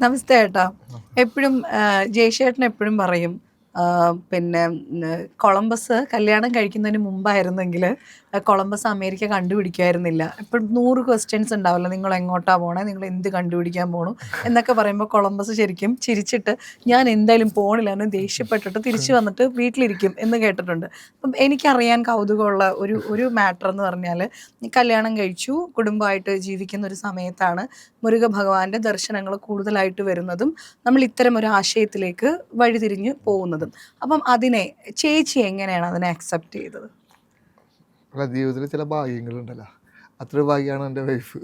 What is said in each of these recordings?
നമസ്തേ ഏട്ടാ. എപ്പോഴും ജയശേട്ടൻ എപ്പോഴും പറയും പിന്നെ കൊളംബസ് കല്യാണം കഴിക്കുന്നതിന് മുമ്പായിരുന്നെങ്കിൽ കൊളംബസ് അമേരിക്ക കണ്ടുപിടിക്കുമായിരുന്നില്ല. ഇപ്പം നൂറ് ക്വസ്റ്റ്യൻസ് ഉണ്ടാവല്ലോ നിങ്ങൾ എങ്ങോട്ടാ പോണേ? നിങ്ങൾ എന്ത് കണ്ടുപിടിക്കാൻ പോണു? എന്നൊക്കെ പറയുമ്പോൾ കൊളംബസ് ശരിക്കും ചിരിച്ചിട്ട് ഞാൻ എന്തായാലും പോണില്ല എന്ന് ദേഷ്യപ്പെട്ടിട്ട് തിരിച്ചു വന്നിട്ട് വീട്ടിലിരിക്കും എന്ന് കേട്ടിട്ടുണ്ട്. അപ്പം എനിക്കറിയാൻ കൗതുകമുള്ള ഒരു ഒരു മാറ്റർ എന്ന് പറഞ്ഞാൽ കല്യാണം കഴിച്ചു കുടുംബമായിട്ട് ജീവിക്കുന്ന ഒരു സമയത്താണ് മുരുക ഭഗവാന്റെ ദർശനങ്ങൾ കൂടുതലായിട്ട് വരുന്നതും നമ്മൾ ഇത്തരം ഒരു ആശയത്തിലേക്ക് വഴിതിരിഞ്ഞ് പോകുന്നതും. അപ്പം അതിനെ ചേച്ചി എങ്ങനെയാണ് അതിനെ അക്സെപ്റ്റ് ചെയ്തത്? അല്ല ജീവിതത്തിൽ ചില ഭാഗ്യങ്ങളുണ്ടല്ലോ. അത്ര ഭാഗ്യമാണ് എന്റെ വൈഫ്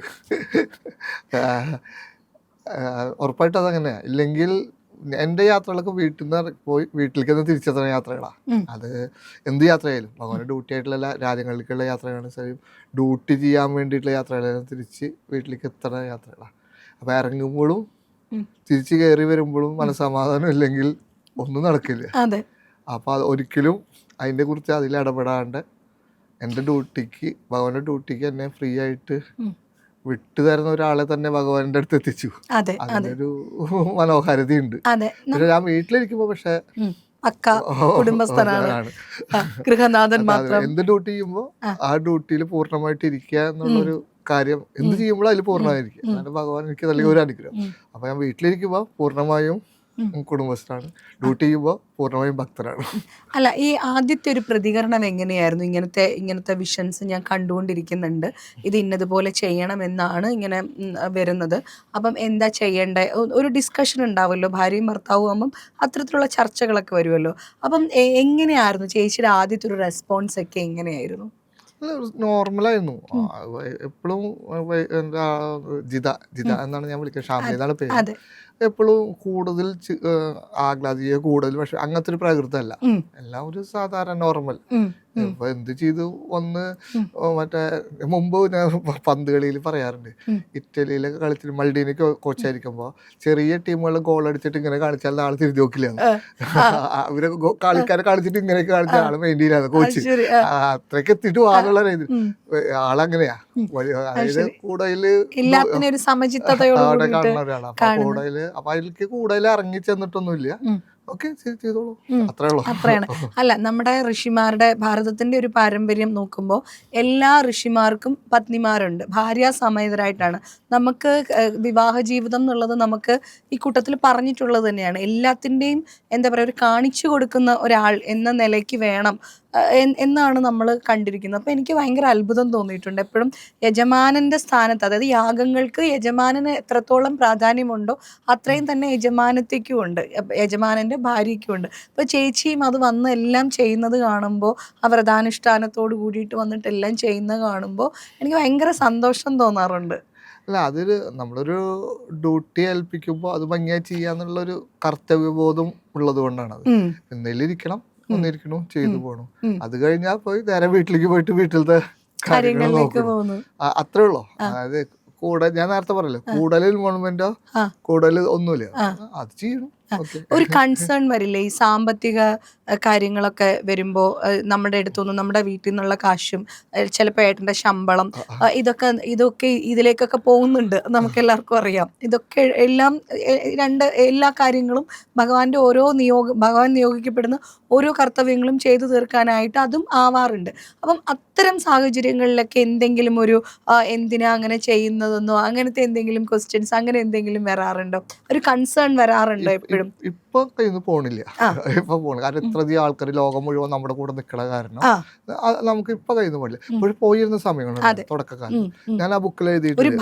ഉറപ്പായിട്ടും അതങ്ങനെയാ ഇല്ലെങ്കിൽ എന്റെ യാത്രകളൊക്കെ വീട്ടിൽ നിന്ന് പോയി വീട്ടിലേക്ക് നിന്ന് തിരിച്ചെത്തുന്ന യാത്രകളാണ് അത് എന്ത് യാത്രയായാലും ഭഗവാന്റെ ഡ്യൂട്ടി ആയിട്ടുള്ള എല്ലാ രാജ്യങ്ങളിലേക്കുള്ള യാത്രകളാണ് ശരി ഡ്യൂട്ടി ചെയ്യാൻ വേണ്ടിയിട്ടുള്ള യാത്രകളായാലും തിരിച്ച് വീട്ടിലേക്ക് എത്തുന്ന യാത്രകളാണ് അപ്പോൾ ഇറങ്ങുമ്പോഴും. തിരിച്ച് കയറി വരുമ്പോഴും മനസ്സമാധാനം ഇല്ലെങ്കിൽ ഒന്നും നടക്കില്ല. അതെ. അപ്പോൾ അത് ഒരിക്കലും അതിനെ കുറിച്ച് അതിൽ ഇടപെടാണ്ട് എന്റെ ഡ്യൂട്ടിക്ക് ഭഗവാന്റെ ഡ്യൂട്ടിക്ക് എന്നെ ഫ്രീ ആയിട്ട് വിട്ടു തരുന്ന ഒരാളെ തന്നെ ഭഗവാന്റെ അടുത്ത് എത്തിച്ചു. അതെ അതെ. അതിനൊരു മനോഹാരിതയുണ്ട്. പക്ഷെ ഞാൻ വീട്ടിലിരിക്കുമ്പോ പക്ഷെ അക്ക കുടുംബസ്ഥനാണ്. ഗൃഹനാഥൻ മാത്രം. എന്ത് ഡ്യൂട്ടി ചെയ്യുമ്പോ ആ. ഡ്യൂട്ടിയിൽ പൂർണമായിട്ട് ഇരിക്കുക എന്നുള്ളൊരു കാര്യം എന്ത് ചെയ്യുമ്പോഴും അതിൽ പൂർണമായിരിക്കും. ഭഗവാൻ എനിക്ക് നൽകിയ ഒരു അനുഗ്രഹം. അപ്പൊ ഞാൻ വീട്ടിലിരിക്കുമ്പോൾ പൂർണമായും. കുടുംബസ്ഥനാണ് ഡ്യൂട്ടി ചെയ്യുമ്പോൾ പൂർണമായും ഭക്തനാണ് അല്ല ഈ ആദ്യത്തെ ഒരു പ്രതികരണം എങ്ങനെയായിരുന്നു? ഇങ്ങനത്തെ ഇങ്ങനത്തെ വിഷൻസ് ഞാൻ കണ്ടുകൊണ്ടിരിക്കുന്നുണ്ട്. ഇത് ഇന്നതുപോലെ ചെയ്യണമെന്നാണ് ഇങ്ങനെ വരുന്നത്. അപ്പം എന്താ ചെയ്യേണ്ടേ? ഒരു ഡിസ്കഷൻ ഉണ്ടാവുമല്ലോ. ഭാര്യയും ഭർത്താവും ആകുമ്പം അത്തരത്തിലുള്ള ചർച്ചകളൊക്കെ വരുമല്ലോ. അപ്പം എങ്ങനെയായിരുന്നു? ചേച്ചിയുടെ ആദ്യത്തെ ഒരു റെസ്പോൺസ് ഒക്കെ എങ്ങനെയായിരുന്നു? നോർമലായിരുന്നു. എപ്പോഴും എന്താ ജിത ജിത എന്നാണ് ഞാൻ വിളിക്കുന്നത്. ഷാമി എന്നാണ് പേര്. എപ്പോഴും കൂടുതൽ ആഹ്ലാദിക്കുക കൂടുതൽ പക്ഷെ അങ്ങനത്തെ ഒരു പ്രകൃതമല്ല. എല്ലാം ഒരു സാധാരണ നോർമൽ. ഇപ്പൊ എന്ത് ചെയ്തു? വന്ന് മറ്റേ മുമ്പ് ഞാൻ പന്ത് കളിയിൽ പറയാറുണ്ട്. ഇറ്റലിയിലൊക്കെ കളിച്ചിട്ട് മൾഡീനെ കോച്ചായിരിക്കുമ്പോ ചെറിയ ടീമുകളിൽ ഗോൾ അടിച്ചിട്ട് ഇങ്ങനെ കാണിച്ചാൽ ആൾ തിരിഞ്ഞു നോക്കില്ല. അവരെ കളിക്കാരെ കളിച്ചിട്ട് ഇങ്ങനെയൊക്കെ കാണിച്ച ആൾ മെയിൻ ചെയ്യില്ല. കോച്ച് അത്രയ്ക്ക് എത്തിയിട്ട് വാങ്ങുള്ള രീതി. ആളങ്ങനെയാ. അതായത് കാണുന്ന ഒരാളാണ് അപ്പൊ അപ്പൊ അതിലേക്ക് കൂടുതൽ ഇറങ്ങി ചെന്നിട്ടൊന്നുമില്ല. ഓക്കെ ചെയ്തോളൂ. അത്രേ ഉള്ളൂ അത്രയാണ്. അല്ല നമ്മുടെ ഋഷിമാരുടെ ഭാരതത്തിന്റെ ഒരു പാരമ്പര്യം നോക്കുമ്പോൾ എല്ലാ ഋഷിമാർക്കും പത്നിമാരുണ്ട്. ഭാര്യ സമേതരായിട്ടാണ്. നമുക്ക് വിവാഹ ജീവിതം എന്നുള്ളത് നമുക്ക് ഈ കൂട്ടത്തിൽ പറഞ്ഞിട്ടുള്ളത് തന്നെയാണ്. എല്ലാത്തിന്റെയും എന്താ പറയുക ഒരു കാണിച്ചു കൊടുക്കുന്ന ഒരാൾ എന്ന നിലയ്ക്ക് വേണം എന്നാണ് നമ്മൾ കണ്ടിരിക്കുന്നത്. അപ്പോൾ എനിക്ക് ഭയങ്കര അത്ഭുതം തോന്നിയിട്ടുണ്ട്. എപ്പോഴും യജമാനന്റെ സ്ഥാനത്ത് അതായത് യാഗങ്ങൾക്ക് യജമാനന് എത്രത്തോളം പ്രാധാന്യമുണ്ടോ അത്രയും തന്നെ യജമാനത്തേക്കും ഉണ്ട്. യജമാനന്റെ യജമാനന്റെ ഭാര്യയ്ക്കും ഉണ്ട്. അപ്പോൾ ചേച്ചിയും അത് വന്ന് എല്ലാം ചെയ്യുന്നത് കാണുമ്പോൾ ആ വ്രതാനുഷ്ഠാനത്തോട് കൂടിയിട്ട് വന്നിട്ട് എല്ലാം ചെയ്യുന്നത് കാണുമ്പോൾ എനിക്ക് ഭയങ്കര സന്തോഷം തോന്നാറുണ്ട്. അല്ല അതൊരു നമ്മളൊരു ഡ്യൂട്ടി ഏൽപ്പിക്കുമ്പോൾ അത് ഭംഗിയായി ചെയ്യാന്നുള്ളൊരു കർത്തവ്യബോധം ഉള്ളത് കൊണ്ടാണ് അത് ഒന്നിരിക്കണു ചെയ്തു പോണു. അത് കഴിഞ്ഞാൽ പോയി നേരെ വീട്ടിലേക്ക് പോയിട്ട് വീട്ടിലത്തെ കാര്യങ്ങൾ അത്രേ ഉള്ളൂ? അതായത് കൂടെ ഞാൻ നേരത്തെ പറയല്ലോ കൂടുതൽ ഇൻവോൾവ്മെന്റോ. കൂടുതൽ ഒന്നുമില്ല. അത് ചെയ്യണം. ഒരു കൺസേൺ വരില്ലേ? ഈ സാമ്പത്തിക കാര്യങ്ങളൊക്കെ വരുമ്പോ നമ്മുടെ അടുത്തൊന്നും നമ്മുടെ വീട്ടിൽ നിന്നുള്ള കാശും ചിലപ്പോൾ ഏട്ടന്റെ ശമ്പളം ഇതൊക്കെ ഇതൊക്കെ ഇതിലേക്കൊക്കെ പോകുന്നുണ്ട്. നമുക്ക് എല്ലാവർക്കും അറിയാം. ഇതൊക്കെ എല്ലാം രണ്ട് എല്ലാ കാര്യങ്ങളും ഭഗവാന്റെ ഓരോ നിയോഗ ഭഗവാൻ നിയോഗിക്കപ്പെടുന്ന ഓരോ കർത്തവ്യങ്ങളും ചെയ്തു തീർക്കാനായിട്ട് അതും ആവാറുണ്ട്. അപ്പം അത്തരം സാഹചര്യങ്ങളിലൊക്കെ എന്തെങ്കിലും ഒരു എന്തിനാ അങ്ങനെ ചെയ്യുന്നതെന്നോ അങ്ങനത്തെ എന്തെങ്കിലും ക്വസ്റ്റ്യൻസ് അങ്ങനെ എന്തെങ്കിലും വരാറുണ്ടോ? ഒരു കൺസേൺ വരാറുണ്ടോ എപ്പോഴും? ഇപ്പൊ കയ്യിൽ പോണില്ല. ഇപ്പൊ പോണില്ല കാരണം ഇത്രയധികം ആൾക്കാർ ലോകം മുഴുവൻ നമ്മുടെ കൂടെ നിൽക്കണ കാരണം നമുക്ക് ഇപ്പൊ കയ്യിൽ നിന്ന് പോണില്ല ഇപ്പോഴും പോയിരുന്ന സമയങ്ങളുണ്ട് തുടക്കക്കാലം ഉം, ഉം. ഞാൻ ആ ബുക്കിൽ എഴുതിയിട്ടുണ്ട്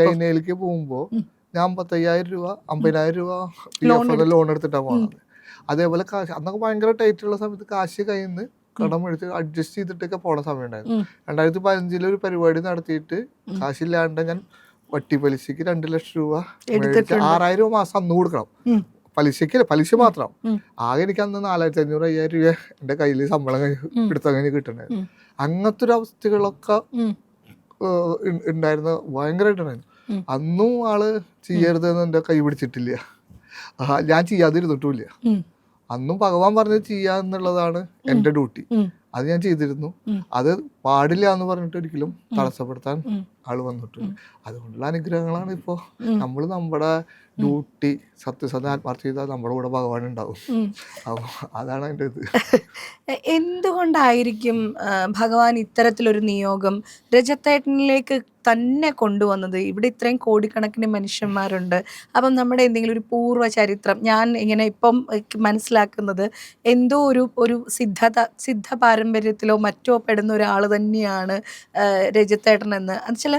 ചൈനയിലേക്ക് പോകുമ്പോ ഞാൻ അമ്പത്തയ്യായിരം രൂപ അമ്പതിനായിരം രൂപ ലോൺ എടുത്തിട്ടാണ് പോകുന്നത് അതേപോലെ കാശ് അന്നൊക്കെ ഭയങ്കര ടൈറ്റ് ഉള്ള സമയത്ത് കാശ് കയ്യിൽ നിന്ന് കടം എടുത്ത് അഡ്ജസ്റ്റ് ചെയ്തിട്ടൊക്കെ പോണ സമയം ഉണ്ടായിരുന്നു. രണ്ടായിരത്തി പതിനഞ്ചിൽ ഒരു പരിപാടി നടത്തിയിട്ട്. കാശില്ലാണ്ട് ഞാൻ വട്ടി പലിശക്ക് രണ്ട് ലക്ഷം രൂപ ആറായിരം രൂപ മാസം അന്ന് കൊടുക്കണം. പലിശക്ക് പലിശ മാത്രം. ആകെ എനിക്ക് അന്ന് നാലായിരത്തി അഞ്ഞൂറ് അയ്യായിരം രൂപ എന്റെ കയ്യിൽ ശമ്പളം. എടുത്തങ്ങനെ കിട്ടണേ. അങ്ങനത്തെ ഒരു അവസ്ഥകളൊക്കെ. ഉണ്ടായിരുന്ന ഭയങ്കരമായിട്ടുണ്ടായിരുന്നു. അന്നും ആൾ ചെയ്യരുതെന്ന് എന്റെ കൈ പിടിച്ചിട്ടില്ല. ഞാൻ ചെയ്യാതിരുന്നിട്ടുമില്ല. അന്നും ഭഗവാൻ പറഞ്ഞത് ചെയ്യാന്നുള്ളതാണ് എന്റെ ഡ്യൂട്ടി. അത് ഞാൻ ചെയ്തിരുന്നു. അത് പാടില്ല എന്ന് പറഞ്ഞിട്ട് ഒരിക്കലും തടസ്സപ്പെടുത്താൻ ആൾ ആൾ വന്നിട്ടുണ്ട് അതുകൊണ്ടുള്ള അനുഗ്രഹങ്ങളാണ് ഇപ്പോ. നമ്മൾ നമ്മുടെ ഡ്യൂട്ടി സത്യസന്ധ ആത്മാർത്ഥ ചെയ്താൽ നമ്മുടെ കൂടെ ഭഗവാൻ ഉണ്ടാവും. അപ്പൊ അപ്പോൾ അതാണ് എന്റെ ഇത്. എന്തുകൊണ്ടായിരിക്കും ഭഗവാൻ ഇത്തരത്തിലൊരു നിയോഗം രജത്തേട്ടനിലേക്ക് തന്നെ കൊണ്ടുവന്നത്? ഇവിടെ ഇത്രയും കോടിക്കണക്കിന് മനുഷ്യന്മാരുണ്ട്. അപ്പം നമ്മുടെ എന്തെങ്കിലും ഒരു പൂർവ ചരിത്രം ഞാൻ ഇങ്ങനെ ഇപ്പം മനസ്സിലാക്കുന്നത് എന്തോ ഒരു ഒരു സിദ്ധത സിദ്ധ പാരമ്പര്യത്തിലോ മറ്റോ പെടുന്ന ഒരാൾ തന്നെയാണ് രജിത്തേട്ടൻ എന്ന് ചില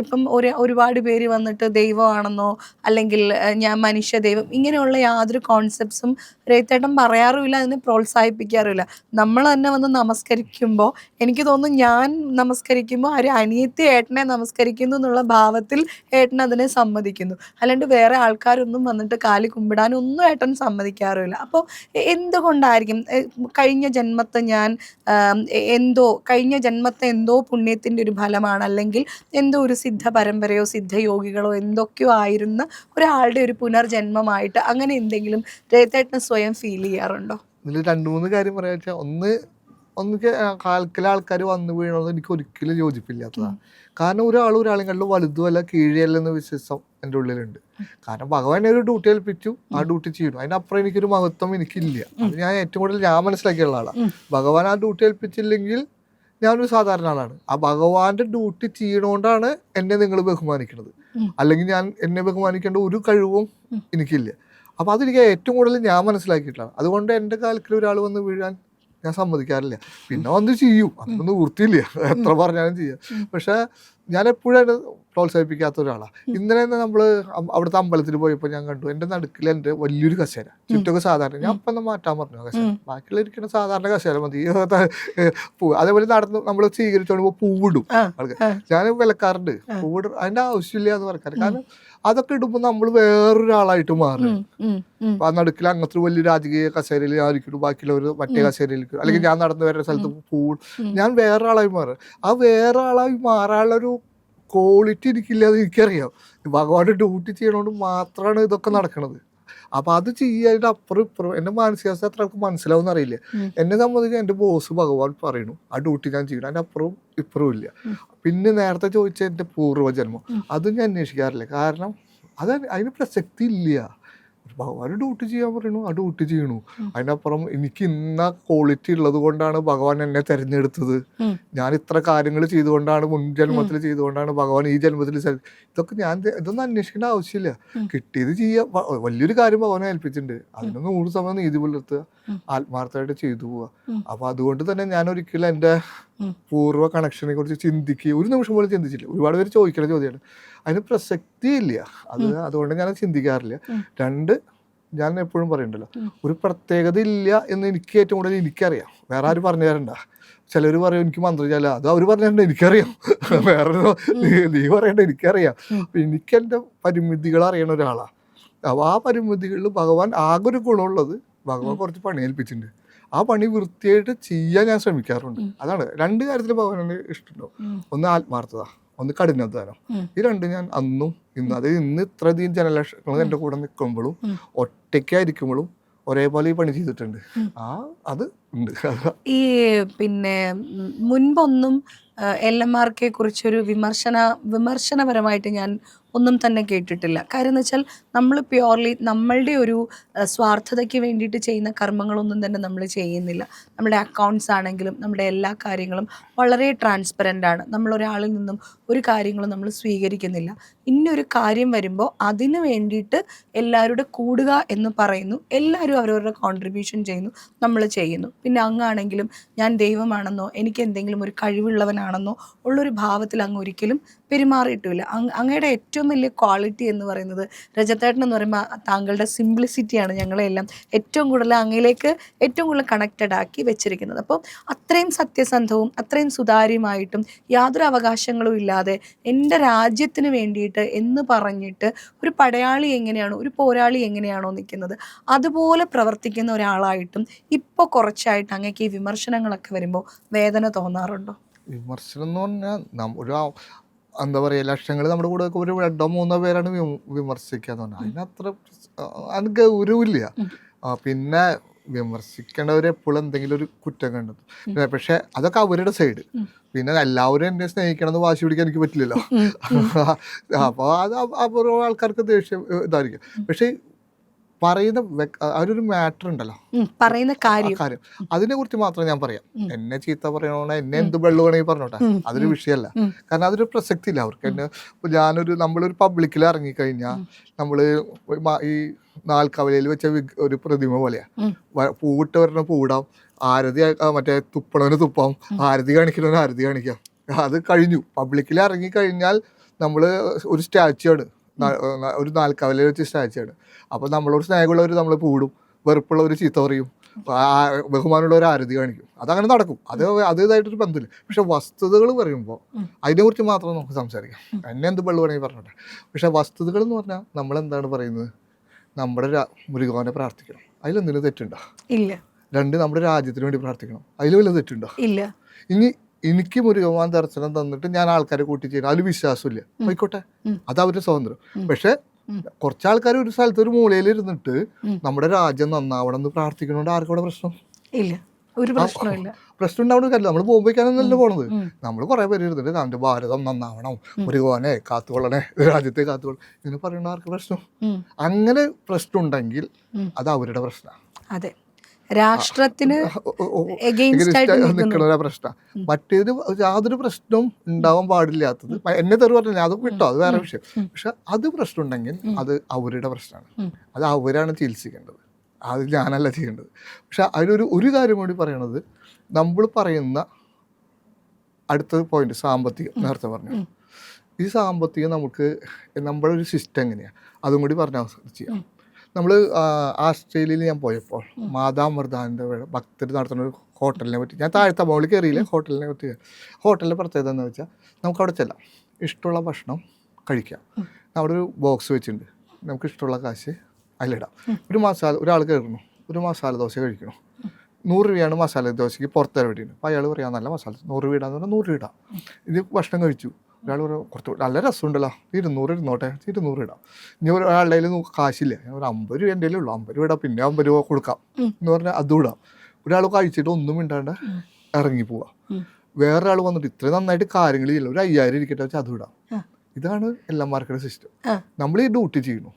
ഇപ്പം ഒരു ഒരുപാട് പേര് വന്നിട്ട് ദൈവമാണെന്നോ അല്ലെങ്കിൽ ഞാൻ മനുഷ്യ ദൈവം ഇങ്ങനെയുള്ള യാതൊരു കോൺസെപ്റ്റ്സും രജിത്തേട്ടൻ പറയാറുമില്ല അതിനെ പ്രോത്സാഹിപ്പിക്കാറുമില്ല. നമ്മൾ തന്നെ വന്ന് നമസ്കരിക്കുമ്പോൾ എനിക്ക് തോന്നുന്നു ഞാൻ നമസ്കരിക്കുമ്പോൾ ഒരു അനിയത്തി ഏട്ടനെ നമസ്കരിക്കുന്നു എന്നുള്ള ഭാവത്തിൽ ഏട്ടൻ അതിനെ സമ്മതിക്കുന്നു. അല്ലാണ്ട് വേറെ ആൾക്കാരൊന്നും വന്നിട്ട് കാലി കുമ്പിടാനൊന്നും ഏട്ടൻ സമ്മതിക്കാറില്ല അപ്പോൾ എന്തുകൊണ്ടായിരിക്കും? കഴിഞ്ഞ ജന്മത്തെ ഞാൻ എന്തോ കഴിഞ്ഞ ജന്മത്തെ എന്തോ പുണ്യത്തിന്റെ ഒരു ഫലമാണ് അല്ലെങ്കിൽ എന്തോ ഒരു സിദ്ധ പരമ്പരയോ സിദ്ധയോഗികളോ എന്തൊക്കെയോ ആയിരുന്ന ഒരാളുടെ ഒരു പുനർജന്മമായിട്ട് അങ്ങനെ എന്തെങ്കിലും രേതേട്ടന് സ്വയം ഫീൽ ചെയ്യാറുണ്ടോ? ഇതിൽ രണ്ട് മൂന്ന് കാര്യം പറയാ വെച്ചാൽ ഒന്ന് ഒന്ന് കാൽക്കല ആൾക്കാർ വന്നു വീണത് എനിക്ക് ഒരിക്കലും യോജിപ്പില്ലാത്തതാണ് കാരണം ഒരാൾ ഒരാളെക്കാളും വലുതുമല്ല കീഴിയല്ലെന്ന വിശ്വാസം എന്റെ ഉള്ളിലുണ്ട്. കാരണം ഭഗവാൻ ഒരു ഡ്യൂട്ടി ഏൽപ്പിച്ചു. ആ ഡ്യൂട്ടി ചെയ്യണം അതിനപ്പുറം എനിക്കൊരു മഹത്വം എനിക്കില്ല. അത് ഞാൻ ഏറ്റവും കൂടുതൽ ഞാൻ മനസ്സിലാക്കിയുള്ള ആളാണ്. ഭഗവാൻ ആ ഡ്യൂട്ടി ഏൽപ്പിച്ചില്ലെങ്കിൽ ഞാനൊരു സാധാരണ ആളാണ്. ആ ഭഗവാന്റെ ഡ്യൂട്ടി ചെയ്യണോണ്ടാണ് എന്നെ നിങ്ങൾ ബഹുമാനിക്കുന്നത് അല്ലെങ്കിൽ ഞാൻ എന്നെ ബഹുമാനിക്കേണ്ട ഒരു കഴിവും. എനിക്കില്ല. അപ്പൊ അതെനിക്ക് ഏറ്റവും കൂടുതൽ ഞാൻ മനസ്സിലാക്കിയിട്ടാണ് അതുകൊണ്ട് എന്റെ കാലത്തിൽ ഒരാൾ വന്ന് വീഴാൻ ഞാൻ സമ്മതിക്കാറില്ല. പിന്നെ വന്ന് ചെയ്യും. അതൊന്നും വൃത്തിയില്ല എത്ര പറഞ്ഞാലും ചെയ്യാം. പക്ഷേ ഞാൻ എപ്പോഴും അതിനെ പ്രോത്സാഹിപ്പിക്കാത്ത ഒരാളാണ് ഇന്നലെ തന്നെ നമ്മൾ അവിടുത്തെ അമ്പലത്തിൽ പോയപ്പോൾ ഞാൻ കണ്ടു. എന്റെ നടുക്കിൽ എന്റെ വലിയൊരു കസേര. ചുറ്റൊക്കെ സാധാരണ. ഞാൻ അപ്പം മാറ്റാൻ പറഞ്ഞു കസേര. ബാക്കിയുള്ള ഇരിക്കുന്ന സാധാരണ കസേര മതി. അതേപോലെ നടന്ന് നമ്മൾ സ്വീകരിച്ചോണ്ട് പോകുമ്പോൾ പൂവിടും. ആൾക്കാർ. ഞാൻ വിലക്കാറുണ്ട്. പൂവിടും അതിന്റെ ആവശ്യമില്ല എന്ന് പറയാറ് കാരണം അതൊക്കെ ഇടുമ്പോൾ നമ്മൾ വേറൊരാളായിട്ട് മാറി. അപ്പൊ ആ നടുക്കിൽ അങ്ങനത്തെ വലിയ രാജകീയ കസേരയിൽ ഞാൻ ഇരിക്കുന്നു ബാക്കിയുള്ളവർ മറ്റേ കസേരയിൽ ഇരിക്കും. അല്ലെങ്കിൽ ഞാൻ നടന്നു വരുന്ന സ്ഥലത്ത് പൂൾ ഞാൻ വേറെ ആളായി മാറും. ആ വേറെ ആളായി മാറാനുള്ളൊരു ക്വാളിറ്റി എനിക്കില്ല അത് എനിക്കറിയാം. ഭഗവാന്റെ ഡ്യൂട്ടി ചെയ്യണോണ്ട് മാത്രമാണ് ഇതൊക്കെ നടക്കുന്നത് അപ്പൊ അത് ചെയ്യാനായിട്ട് അപ്പുറം ഇപ്പുറം എന്റെ മാനസികാവസ്ഥ അത്ര മനസ്സിലാവുന്ന മനസ്സിലാവും അറിയില്ല എന്നെ സംബന്ധിച്ച് എന്റെ ബോസ് ഭഗവാൻ പറയണു ആ ഡ്യൂട്ടി ഞാൻ ചെയ്യണം. അതിന്റെ അപ്പുറവും ഇപ്പുറവും ഇല്ല. പിന്നെ നേരത്തെ ചോദിച്ച എന്റെ പൂർവജന്മം. അതും ഞാൻ അന്വേഷിക്കാറില്ല. കാരണം അത് അതിന് പ്രസക്തി ഇല്ല ഭഗവാൻ ഡ്യൂട്ടി ചെയ്യാൻ പറയണു ആ ഡ്യൂട്ടി ചെയ്യണു. അതിനപ്പുറം എനിക്ക് ഇന്ന ക്വാളിറ്റി ഉള്ളത് കൊണ്ടാണ് ഭഗവാൻ എന്നെ തിരഞ്ഞെടുത്തത്. ഞാൻ ഇത്ര കാര്യങ്ങൾ ചെയ്തുകൊണ്ടാണ് മുൻ ജന്മത്തിൽ ചെയ്തുകൊണ്ടാണ് ഭഗവാൻ ഈ ജന്മത്തിൽ ഇതൊക്കെ ഞാൻ ഇതൊന്നും അന്വേഷിക്കേണ്ട ആവശ്യമില്ല. കിട്ടിയത് ചെയ്യാം വലിയൊരു കാര്യം ഭഗവാനെ ഏൽപ്പിച്ചിട്ടുണ്ട്. അതിനൊന്ന് നൂറ് സമയം നീതി പുലർത്തുക ആത്മാർത്ഥമായിട്ട് ചെയ്തു പോവുക. അപ്പൊ അതുകൊണ്ട് തന്നെ ഞാൻ ഒരിക്കലും എന്റെ. പൂർവ കണക്ഷനെ കുറിച്ച് ചിന്തിക്കുക ഒരു നിമിഷം പോലും ചിന്തിച്ചില്ല. ഒരുപാട് പേര് ചോദിക്കുന്ന ചോദ്യമാണ് അതിന് പ്രസക്തി ഇല്ല. അത് അതുകൊണ്ട് ഞാൻ ചിന്തിക്കാറില്ല. രണ്ട് ഞാൻ എപ്പോഴും പറയണ്ടല്ലോ ഒരു പ്രത്യേകത ഇല്ല എന്ന് എനിക്ക് ഏറ്റവും കൂടുതൽ എനിക്കറിയാം. വേറെ ആരും പറഞ്ഞു തരണ്ട. ചിലർ പറയും എനിക്ക് മന്ത്രിജാല അത് അവർ പറഞ്ഞിട്ടുണ്ട് എനിക്കറിയാം. വേറെ നീ- പറയണ്ട എനിക്കറിയാം. എനിക്ക് എന്റെ പരിമിതികൾ അറിയണ ഒരാളാണ് അപ്പോൾ ആ പരിമിതികളിൽ ഭഗവാൻ ആകെ ഒരു ഗുണമുള്ളത് ഭഗവാൻ കുറച്ച് പണി ഏൽപ്പിച്ചിട്ടുണ്ട്. ആ പണി വൃത്തിയായിട്ട് ചെയ്യാൻ ഞാൻ ശ്രമിക്കാറുണ്ട്. അതാണ്. രണ്ട് കാര്യത്തിൽ ഭഗവാനെ ഇഷ്ടമുണ്ടോ. ഒന്ന് ആത്മാർത്ഥത ഒന്ന് കഠിനാധ്വാനം. ഈ രണ്ട് ഞാൻ അന്നും ഇന്ന് അതായത് ഇന്ന് ഇത്രയധികം ജനലക്ഷങ്ങൾ എന്റെ കൂടെ നിൽക്കുമ്പോഴും. ഒറ്റയ്ക്കായിരിക്കുമ്പോഴും ഒരേപോലെ ഈ പണി ചെയ്തിട്ടുണ്ട്. ആ അത് ഈ പിന്നെ മുൻപൊന്നും എൽ എം ആർ കെ കുറിച്ചൊരു വിമർശന വിമർശനപരമായിട്ട് ഞാൻ ഒന്നും തന്നെ കേട്ടിട്ടില്ല. കാര്യം എന്ന് വെച്ചാൽ നമ്മൾ പ്യുവർലി നമ്മളുടെ ഒരു സ്വാർത്ഥതയ്ക്ക് വേണ്ടിയിട്ട് ചെയ്യുന്ന കർമ്മങ്ങളൊന്നും തന്നെ നമ്മൾ ചെയ്യുന്നില്ല. നമ്മുടെ അക്കൗണ്ട്സ് ആണെങ്കിലും നമ്മുടെ എല്ലാ കാര്യങ്ങളും വളരെ ട്രാൻസ്പെറന്റ് ആണ്. നമ്മൾ ഒരാളിൽ നിന്നും ഒരു കാര്യങ്ങളും നമ്മൾ സ്വീകരിക്കുന്നില്ല. ഇന്നൊരു കാര്യം വരുമ്പോൾ അതിന് വേണ്ടിയിട്ട് എല്ലാവരുടെ കൂടുക എന്ന് പറയുന്നു. എല്ലാവരും അവരവരുടെ കോൺട്രിബ്യൂഷൻ ചെയ്യുന്നു. നമ്മൾ ചെയ്യുന്നു. പിന്നെ അങ്ങാണെങ്കിലും ഞാൻ ദൈവമാണെന്നോ എനിക്ക് എന്തെങ്കിലും ഒരു കഴിവുള്ളവനാണെന്നോ ഉള്ളൊരു ഭാവത്തിൽ അങ്ങ് ഒരിക്കലും പെരുമാറിയിട്ടുമില്ല അങ് അങ്ങയുടെ ഏറ്റവും വലിയ ക്വാളിറ്റി എന്ന് പറയുന്നത് രജത്തേട്ടൻ എന്ന് പറയുമ്പോൾ താങ്കളുടെ സിംപ്ലിസിറ്റിയാണ് ഞങ്ങളെല്ലാം ഏറ്റവും കൂടുതൽ അങ്ങയിലേക്ക് ഏറ്റവും കൂടുതൽ കണക്റ്റഡ് ആക്കി വെച്ചിരിക്കുന്നത്. അപ്പോൾ അത്രയും സത്യസന്ധവും അത്രയും സുതാര്യമായിട്ടും യാതൊരു അവകാശങ്ങളും ഇല്ലാതെ എന്റെ രാജ്യത്തിന് വേണ്ടിയിട്ട് എന്ന് പറഞ്ഞിട്ട് ഒരു പടയാളി എങ്ങനെയാണോ ഒരു പോരാളി എങ്ങനെയാണോ നിൽക്കുന്നത് അതുപോലെ പ്രവർത്തിക്കുന്ന ഒരാളായിട്ടും ഇപ്പോൾ കുറച്ചായിട്ട് അങ്ങേക്ക് ഈ വിമർശനങ്ങളൊക്കെ വരുമ്പോൾ വേദന തോന്നാറുണ്ടോ? വിമർശനം എന്ന് പറഞ്ഞാൽ ഒരു എന്താ പറയുക ലക്ഷങ്ങൾ നമ്മുടെ കൂടെ ഒരു രണ്ടോ മൂന്നോ പേരാണ് വിമ- വിമർശിക്കാന്ന് പറഞ്ഞാൽ അതിനത്ര അതിന് ഗൗരവില്ല. ഗൗരവമില്ല പിന്നെ വിമർശിക്കേണ്ടവരെ എപ്പോഴും എന്തെങ്കിലും ഒരു കുറ്റം കണ്ടെത്തും. പക്ഷെ അതൊക്കെ അവരുടെ സൈഡ്. പിന്നെ എല്ലാവരും എന്നെ സ്നേഹിക്കണം എന്ന് വാശി പിടിക്കാൻ എനിക്ക് പറ്റില്ലല്ലോ. അപ്പോൾ അത് ആൾക്കാർക്ക് ദേഷ്യം ഇതായിരിക്കും. പക്ഷെ പറയുന്ന അതിനൊരു അവരൊരു മാറ്റർ ഉണ്ടല്ലോ. പറയുന്ന കാര്യം. കാര്യം. അതിനെ കുറിച്ച് മാത്രം ഞാൻ പറയാം. എന്നെ ചീത്ത പറയണോണ്ട് എന്നെ എന്ത് വെള്ളം വേണമെങ്കിൽ പറഞ്ഞോട്ടെ? അതൊരു വിഷയമല്ല. കാരണം അതൊരു പ്രസക്തി ഇല്ല അവർക്ക് എന്നെ ഇപ്പൊ ഞാനൊരു നമ്മളൊരു പബ്ലിക്കിൽ ഇറങ്ങിക്കഴിഞ്ഞാൽ മ- ഈ നാൽക്കവലയിൽ വെച്ച ഒരു പ്രതിമ പോലെയാ. പൂവിട്ട് വരണ പൂവിടാം ആരതി മറ്റേ തുപ്പണവന് തുപ്പാം. ആരതി കാണിക്കണവന് ആരതി കാണിക്കാം. അത് കഴിഞ്ഞു. പബ്ലിക്കിൽ ഇറങ്ങി കഴിഞ്ഞാൽ നമ്മൾ ഒരു സ്റ്റാച്ചു ആണ്. ഒരു നാൽക്കവലയിൽ വെച്ച് സ്റ്റാച്ചു ആണ് അപ്പോൾ നമ്മളോട് സ്നേഹമുള്ളവർ നമ്മൾ പൂടും വെറുപ്പുള്ളവർ ചീത്ത പറയും. ബഹുമാനമുള്ളവർ ആരതി കാണിക്കും. അതങ്ങനെ നടക്കും. അത് അത് ഇതായിട്ടൊരു ബന്ധമില്ല. പക്ഷെ വസ്തുതകൾ പറയുമ്പോൾ. അതിനെക്കുറിച്ച് മാത്രം നമുക്ക് സംസാരിക്കാം. എന്നെ എന്ത് പള്ളു വേണമെങ്കിൽ പറഞ്ഞോട്ടെ. പക്ഷെ വസ്തുതകൾ എന്ന് പറഞ്ഞാൽ നമ്മൾ എന്താണ് പറയുന്നത്? നമ്മുടെ മുരുകനെ പ്രാർത്ഥിക്കണം. അതിലെന്തെങ്കിലും തെറ്റുണ്ടോ? ഇല്ല. രണ്ട് നമ്മുടെ രാജ്യത്തിന് വേണ്ടി പ്രാർത്ഥിക്കണം. അതിൽ വല്ല തെറ്റുണ്ടോ? ഇല്ല. ഇനി എനിക്ക് മുരുകമാൻ ദർശനം തന്നിട്ട് ഞാൻ ആൾക്കാരെ കൂട്ടി ചെയ്യണം അതിൽ വിശ്വാസമില്ല. ആയിക്കോട്ടെ. അത് അവരുടെ സ്വാതന്ത്ര്യം. പക്ഷെ കുറച്ചാൾക്കാർ കുറച്ച് ആൾക്കാർ ഒരു സ്ഥലത്ത് ഒരു മൂലയിൽ ഇരുന്നിട്ട് നമ്മുടെ രാജ്യം നന്നാവണം എന്ന് പ്രാർത്ഥിക്കണോണ്ട് ആർക്കവിടെ പ്രശ്നം? ഇല്ല. ഒരു പ്രശ്നമില്ല പ്രശ്നം ഉണ്ടാവുന്ന കാര്യമില്ല. നമ്മൾ ബോംബെക്കാനൊന്നല്ല പോണത്. നമ്മൾ കുറെ പേര് ഇരുന്നിട്ട് നമ്മുടെ ഭാരതം നന്നാവണം. ഒരു മുരുകോനെ കാത്തുകൊള്ളണേ. രാജ്യത്തെ കാത്തുകൊള്ളണം. ഇങ്ങനെ പറയുന്ന ആർക്ക് പ്രശ്നം? അങ്ങനെ പ്രശ്നം ഉണ്ടെങ്കിൽ അത് അവരുടെ പ്രശ്നമാണ്. അതെ. രാഷ്ട്രത്തിന് നിൽക്കുന്നു. പ്രശ്നം. മറ്റേത് യാതൊരു പ്രശ്നവും ഉണ്ടാവാൻ പാടില്ലാത്തത്. എന്നെ തെറി പറഞ്ഞില്ല അത് കിട്ടോ അത് വേറെ വിഷയം. പക്ഷെ അത് പ്രശ്നം ഉണ്ടെങ്കിൽ അത് അവരുടെ പ്രശ്നമാണ്. അത് അവരാണ് ചികിത്സിക്കേണ്ടത്. അത് ഞാനല്ല ചെയ്യേണ്ടത്. പക്ഷെ അതിലൊരു ഒരു കാര്യം കൂടി പറയണത്. നമ്മൾ പറയുന്ന അടുത്ത പോയിന്റ് സാമ്പത്തികം. നേരത്തെ പറഞ്ഞു. ഈ സാമ്പത്തികം നമുക്ക് നമ്മുടെ ഒരു സിസ്റ്റം എങ്ങനെയാണ് അതും കൂടി പറഞ്ഞാൽ ചെയ്യാം. നമ്മൾ ആസ്ട്രേലിയയിൽ ഞാൻ പോയപ്പോൾ മാതാമൃതാന്റെ ഭക്തർ നടത്തുന്ന ഒരു ഹോട്ടലിനെ പറ്റി ഞാൻ താഴത്തെ മുകളിൽ കയറിയില്ല ഹോട്ടലിനെ പറ്റി. ഹോട്ടലിന്റെ പ്രത്യേകത എന്ന് വെച്ചാൽ നമുക്ക് അവിടെ ചെല്ലാം. ഇഷ്ടമുള്ള ഭക്ഷണം കഴിക്കാം. അവിടെ ഒരു ബോക്സ് വെച്ചിട്ടുണ്ട്. നമുക്ക് ഇഷ്ടമുള്ള കാശ് അതിലിടാം. ഒരു മസാല ഒരാൾ കയറണം ഒരു മസാല ദോശ കഴിക്കണം നൂറ് രൂപയാണ് മസാല ദോശയ്ക്ക് പുറത്തേ വേണ്ടിയിട്ട് അപ്പോൾ അയാൾ പറയാം നല്ല മസാല നൂറ് രൂപ ഇടാന്ന് പറഞ്ഞാൽ നൂറ് രൂപ ഇടാം. ഇത് ഭക്ഷണം കഴിച്ചു. ഒരാൾ പറയും കുറച്ച് നല്ല രസമുണ്ടല്ലോ. ഇരുന്നൂറ് ഇരുന്നോട്ടെ ഇരുന്നൂറ് ഇടാം. ഇനി ഒരാളുടെ കയ്യിൽ കാശില്ല? ഒരു അമ്പത് രൂപ എന്റെ ഉള്ളൂ. അമ്പത് രൂപ ഇടാം. പിന്നെ അമ്പത് രൂപ കൊടുക്കാം. എന്ന് പറഞ്ഞാൽ അതും ഇടാം. ഒരാൾ കഴിച്ചിട്ട് ഒന്നും മിണ്ടാണ്ട് ഇറങ്ങി പോവാം വേറൊരാൾ വന്നിട്ട് ഇത്രയും നന്നായിട്ട് കാര്യങ്ങൾ ചെയ്യില്ല. ഒരു അയ്യായിരം ഇരിക്കട്ടെ വെച്ചാൽ അതും ഇടാം. ഇതാണ് എല്ലാം മാർക്കറ്റ് സിസ്റ്റം നമ്മൾ ഈ ഡ്യൂട്ടി ചെയ്യുന്നു.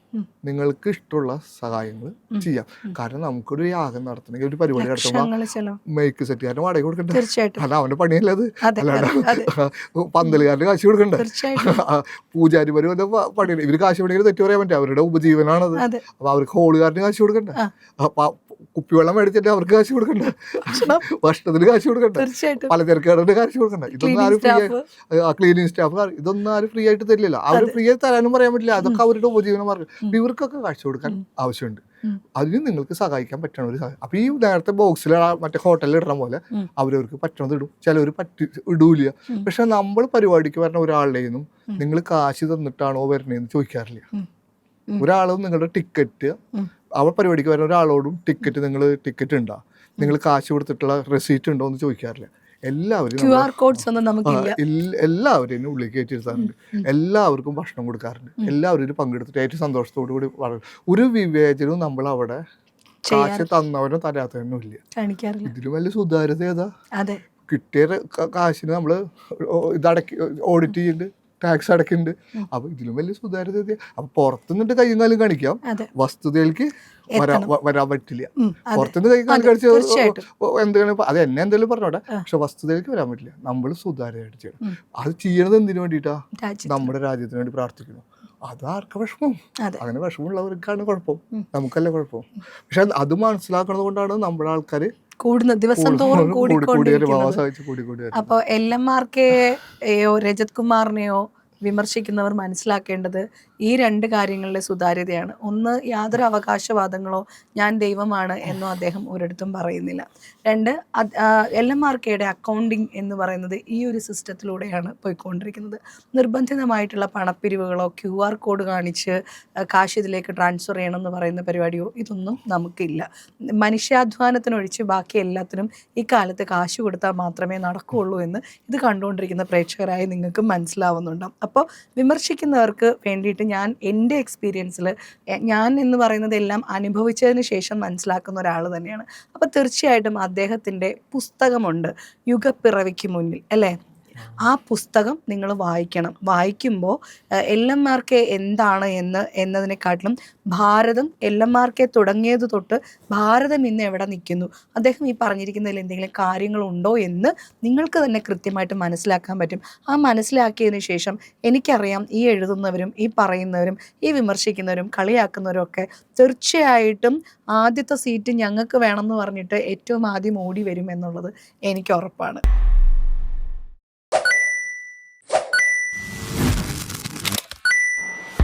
നിങ്ങൾക്ക് ഇഷ്ടമുള്ള സഹായങ്ങൾ ചെയ്യാം. കാരണം നമുക്കൊരു യാഗം നടത്തണമെങ്കിൽ ഒരു പരിപാടി നടത്തുമ്പോൾ മേക്ക് സെറ്റ് മേക്ക് സെറ്റുകാരന് വാടക കൊടുക്കണ്ടേ? അല്ല അവന്റെ പണിയല്ല അത്? അല്ലാണ്ട് പന്തലുകാരന് കാശ് കൊടുക്കണ്ടേ? പൂജാരി പൂജാരിമാര് വന്ന പ- പണിയാണ് ഇവർ കാശ് പണികൾ തെറ്റു പറയാൻ പറ്റില്ല. അവരുടെ ഉപജീവനാണത്. അപ്പൊ അവർക്ക് ഹോളുകാരന് കാശ് കൊടുക്കണ്ടേ? കുപ്പിവെള്ളം മേടിച്ചിട്ട് അവർക്ക് കാശ് കൊടുക്കണ്ട. ഭക്ഷണം? ഭക്ഷണത്തിന് കാശ് കൊടുക്കണ്ട. പല പലചരക്കാരുടെ കാശ് കൊടുക്കണ്ട. ഇതൊന്നും ആരും ഫ്രീ ആയി ക്ലീനിങ് സ്റ്റാഫ് ഇതൊന്നും ആരും ഫ്രീ ആയിട്ട് തരില്ല. അവർ ഫ്രീ ആയി തരാനും പറയാൻ പറ്റില്ല. അതൊക്കെ അവരുടെ ഉപജീവന മാർഗം. ഇവർക്കൊക്കെ കാശ് കൊടുക്കാൻ ആവശ്യമുണ്ട്. അതിന് നിങ്ങൾക്ക് സഹായിക്കാൻ പറ്റണ ഒരു സഹായം അപ്പൊ ഈ നേരത്തെ ബോക്സിൽ മറ്റേ ഹോട്ടലിൽ ഇടണ പോലെ. അവരവർക്ക് പറ്റണത് ഇടും. ചിലവർ പറ്റി ഇടൂല. പക്ഷെ നമ്മൾ പരിപാടിക്ക് വരുന്ന ഒരാളുടെ നിന്നും. നിങ്ങൾ കാശ് തന്നിട്ടാണോ വരണേന്ന് ചോദിക്കാറില്ല. ഒരാളും നിങ്ങളുടെ ടിക്കറ്റ് ഉം. അവൾ പരിപാടിക്ക് വരുന്ന ഒരാളോടും ടിക്കറ്റ് നിങ്ങൾ ടിക്കറ്റ് ഉണ്ടോ നിങ്ങൾ കാശ് കൊടുത്തിട്ടുള്ള റെസീറ്റ് ഉണ്ടോ എന്ന് ചോദിക്കാറില്ല. എല്ലാവരും എല്ലാവരും ഉള്ളിൽ കയറ്റി കയറ്റിയിരുത്താറുണ്ട് എല്ലാവർക്കും ഭക്ഷണം കൊടുക്കാറുണ്ട്. എല്ലാവരും പങ്കെടുത്തിട്ട് ഏറ്റവും സന്തോഷത്തോടു കൂടി ഒരു വിവേചനവും നമ്മൾ അവിടെ കാശ് തന്നവനോ തരാത്തവനോ ഇല്ല. ഇതിലും വലിയ സുതാര്യത ഏതാ? കിട്ടിയ കാശിന് നമ്മൾ ഇതടക്കി ഓഡിറ്റ് ചെയ്യുന്നുണ്ട് ടാക്സ് അടക്കുന്നുണ്ട് അപ്പൊ ഇതിലും വലിയ സുതാര്യത? അപ്പൊ പുറത്തുനിന്നിട്ട് കൈയും കാലും കാണിക്കാം വസ്തുതകൾക്ക് വരാൻ പറ്റില്ല. പുറത്തുനിന്ന് കൈ കാലം അതെ, കാണിച്ച്. എന്താണ് അത് എന്നെ എന്തെങ്കിലും പറഞ്ഞോട്ടെ. പക്ഷെ വസ്തുതകൾക്ക് വരാൻ പറ്റില്ല. നമ്മൾ സുതാര്യമായിട്ട് ചെയ്യണം. അത് ചെയ്യണത് എന്തിനു വേണ്ടിയിട്ടാ? നമ്മുടെ രാജ്യത്തിന് വേണ്ടി പ്രാർത്ഥിക്കുന്നു. അത് ആർക്ക് വിഷമം? അങ്ങനെ വിഷമമുള്ളവർക്കാണ് കുഴപ്പം. നമുക്കല്ലേ കുഴപ്പം. പക്ഷെ അത് മനസ്സിലാക്കണത് കൊണ്ടാണ് നമ്മുടെ ആൾക്കാർ കൂടുന്ന ദിവസം തോറും കൂടി കൂടി കൂടിക്കൊണ്ടിരിക്കുന്നത് അപ്പോൾ എൽ എം ആർ കെയോ രജത് കുമാറിനെയോ വിമർശിക്കുന്നവർ മനസ്സിലാക്കേണ്ടത് ഈ രണ്ട് കാര്യങ്ങളിലെ സുതാര്യതയാണ്. ഒന്ന് യാതൊരു അവകാശവാദങ്ങളോ ഞാൻ ദൈവമാണ് എന്നോ അദ്ദേഹം ഒരിടത്തും പറയുന്നില്ല. രണ്ട് എൽ എം ആർ കെയുടെ അക്കൗണ്ടിങ് എന്ന് പറയുന്നത് ഈ ഒരു സിസ്റ്റത്തിലൂടെയാണ് പോയിക്കൊണ്ടിരിക്കുന്നത്. നിർബന്ധിതമായിട്ടുള്ള പണപ്പിരിവുകളോ ക്യു ആർ കോഡ് കാണിച്ച് കാശ് ഇതിലേക്ക് ട്രാൻസ്ഫർ ചെയ്യണം എന്ന് പറയുന്ന പരിപാടിയോ ഇതൊന്നും നമുക്കില്ല. മനുഷ്യാധ്വാനത്തിനൊഴിച്ച് ബാക്കി എല്ലാത്തിനും ഈ കാലത്ത് കാശ് കൊടുത്താൽ മാത്രമേ നടക്കുകയുള്ളൂ എന്ന് ഇത് കണ്ടുകൊണ്ടിരിക്കുന്ന പ്രേക്ഷകരായി നിങ്ങൾക്ക് മനസ്സിലാവുന്നുണ്ടാവും. അപ്പോൾ വിമർശിക്കുന്നവർക്ക് വേണ്ടിയിട്ട് ഞാൻ എന്റെ എക്സ്പീരിയൻസിൽ ഞാൻ എന്ന് പറയുന്നത് എല്ലാം അനുഭവിച്ചതിന് ശേഷം മനസ്സിലാക്കുന്ന ഒരാൾ തന്നെയാണ്. അപ്പോൾ തീർച്ചയായിട്ടും അദ്ദേഹത്തിന്റെ പുസ്തകമുണ്ട് യുഗപ്പിറവിക്ക് മുന്നിൽ അല്ലേ? ആ പുസ്തകം നിങ്ങൾ വായിക്കണം. വായിക്കുമ്പോൾ എൽ എം ആർ കെ എന്താണ് എന്ന് എന്നതിനെക്കാട്ടിലും Bharatam L M R K തുടങ്ങിയത് തൊട്ട് ഭാരതം ഇന്ന് എവിടെ നിൽക്കുന്നു? അദ്ദേഹം ഈ പറഞ്ഞിരിക്കുന്നതിൽ എന്തെങ്കിലും കാര്യങ്ങളുണ്ടോ എന്ന് നിങ്ങൾക്ക് തന്നെ കൃത്യമായിട്ട് മനസ്സിലാക്കാൻ പറ്റും. ആ മനസ്സിലാക്കിയതിന് ശേഷം എനിക്കറിയാം ഈ എഴുതുന്നവരും ഈ പറയുന്നവരും ഈ വിമർശിക്കുന്നവരും കളിയാക്കുന്നവരും ഒക്കെ തീർച്ചയായിട്ടും ആദ്യത്തെ സീറ്റ് ഞങ്ങൾക്ക് വേണമെന്ന് പറഞ്ഞിട്ട് ഏറ്റവും ആദ്യം ഓടി വരും എന്നുള്ളത് എനിക്ക് ഉറപ്പാണ്.